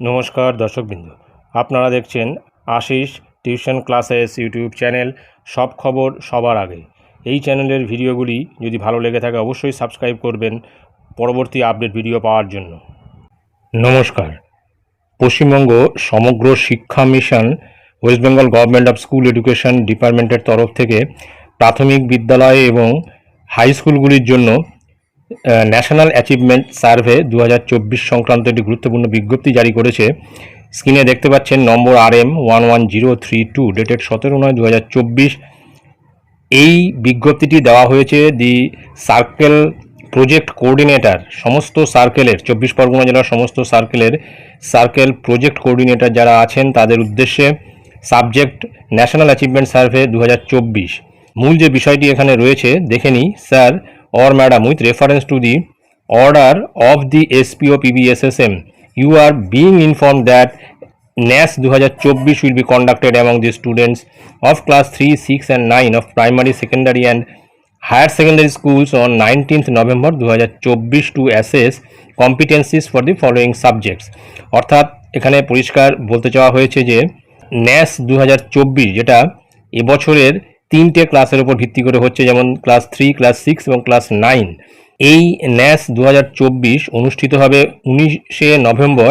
নমস্কার দর্শকবৃন্দ। আপনারা দেখছেন Ashis tuition classes YouTube channel সব খবর সবার আগে। এই চ্যানেলের ভিডিওগুলি যদি ভালো লেগে থাকে অবশ্যই সাবস্ক্রাইব করবেন পরবর্তী আপডেট ভিডিও পাওয়ার জন্য। নমস্কার। Paschimbanga Samagra Shiksha mission, West Bengal government of school education ডিপার্টমেন্টের তরফ থেকে প্রাথমিক বিদ্যালয় এবং হাই স্কুলগুলির জন্য ন্যাশনাল অ্যাচিভমেন্ট সার্ভে দু হাজার চব্বিশ সংক্রান্ত একটি গুরুত্বপূর্ণ বিজ্ঞপ্তি জারি করেছে। স্ক্রিনে দেখতে পাচ্ছেন number R M one one zero three two dated সতেরো নয় দু এই বিজ্ঞপ্তিটি দেওয়া হয়েছে দি সার্কেল প্রজেক্ট কোঅর্ডিনেটর, সমস্ত সার্কেলের, চব্বিশ পরগনা জেলার সমস্ত সার্কেলের সার্কেল প্রজেক্ট কোঅর্ডিনেটর যারা আছেন, তাদের উদ্দেশ্যে সাবজেক্ট ন্যাশনাল অ্যাচিভমেন্ট সার্ভে দু হাজার চব্বিশ। মূল যে বিষয়টি এখানে রয়েছে, দেখে নিই। Sir or madam with reference to the order of the SPO PBSSM you are being informed that NAS 2024 will be conducted among the students of class 3 6 and 9 of primary secondary and higher secondary schools on 19th November 2024 to assess competencies for the following subjects অর্থাৎ এখানে পরিষ্কার বলতে চাওয়া হয়েছে যে ন্যাস দু হাজার চব্বিশ যেটা এবছরের তিনটে ক্লাসের উপর ভিত্তি করে হচ্ছে যেমন ক্লাস থ্রি, ক্লাস সিক্স এবং ক্লাস নাইন। এই ন্যাস দু হাজার চব্বিশ অনুষ্ঠিত হবে উনিশে নভেম্বর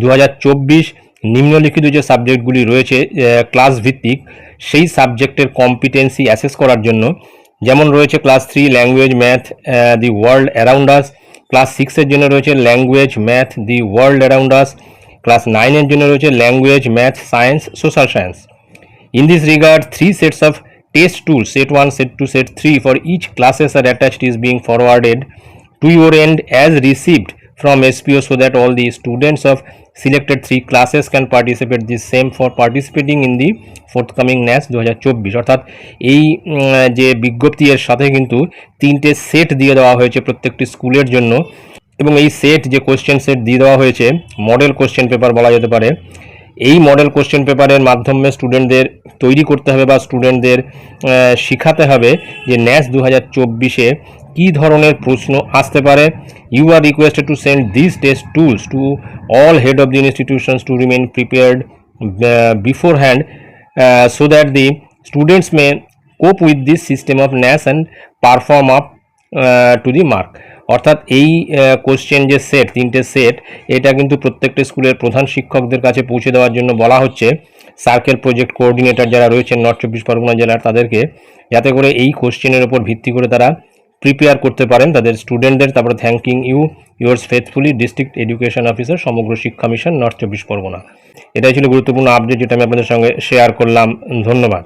দু হাজার চব্বিশ। নিম্নলিখিত যে সাবজেক্টগুলি রয়েছে ক্লাস ভিত্তিক, সেই সাবজেক্টের কম্পিটেন্সি অ্যাসেস করার জন্য যেমন রয়েছে class three language math the world around us class সিক্সের জন্য রয়েছে language math the world around us class নাইনের জন্য রয়েছে language math science social science in this regard three sets of test tools, set 1, set 2, set 3 for each classes are attached is being forwarded to your end as received from SPO so that all the students of selected three classes can participate the same for participating in the forthcoming NAS 2024 অর্থাৎ এই যে বিজ্ঞপ্তি এর সাথে কিন্তু তিনটে set দিয়ে দেওয়া হয়েছে প্রত্যেকটি স্কুলের জন্য এবং এই সেট যে কোশ্চেন সেট দিয়ে দেওয়া হয়েছে মডেল কোশ্চেন পেপার বলা যেতে পারে এই মডেল কোশ্চেন পেপারের মাধ্যমে স্টুডেন্টদের তৈরি করতে হবে বা স্টুডেন্টদের শেখাতে হবে যে ন্যাস দু হাজার চব্বিশে কী ধরনের প্রশ্ন আসতে পারে। You are requested to send this test tools to all head of the institutions to remain prepared beforehand so that the students may cope with this system of NAS and perform up to the mark অর্থাৎ এই question যে set তিনটে set এটা কিন্তু প্রত্যেকটা স্কুলের প্রধান শিক্ষকদের কাছে পৌঁছে দেওয়ার জন্য বলা হচ্ছে। সার্কেল প্রজেক্ট কোঅর্ডিনেটর যারা রয়েছেন নর্থ চব্বিশ পরগনা জেলার তাদেরকে যাতে করে এই কোশ্চেনের উপর ভিত্তি করে তারা প্রিপেয়ার করতে পারেন। তাদের স্টুডেন্টদের তারপরে thanking you yours faithfully district education officer Samagra Shiksha mission north চব্বিশ পরগনা। এটাই ছিল গুরুত্বপূর্ণ আপডেট যেটা আমি আপনাদের সঙ্গে শেয়ার করলাম। ধন্যবাদ।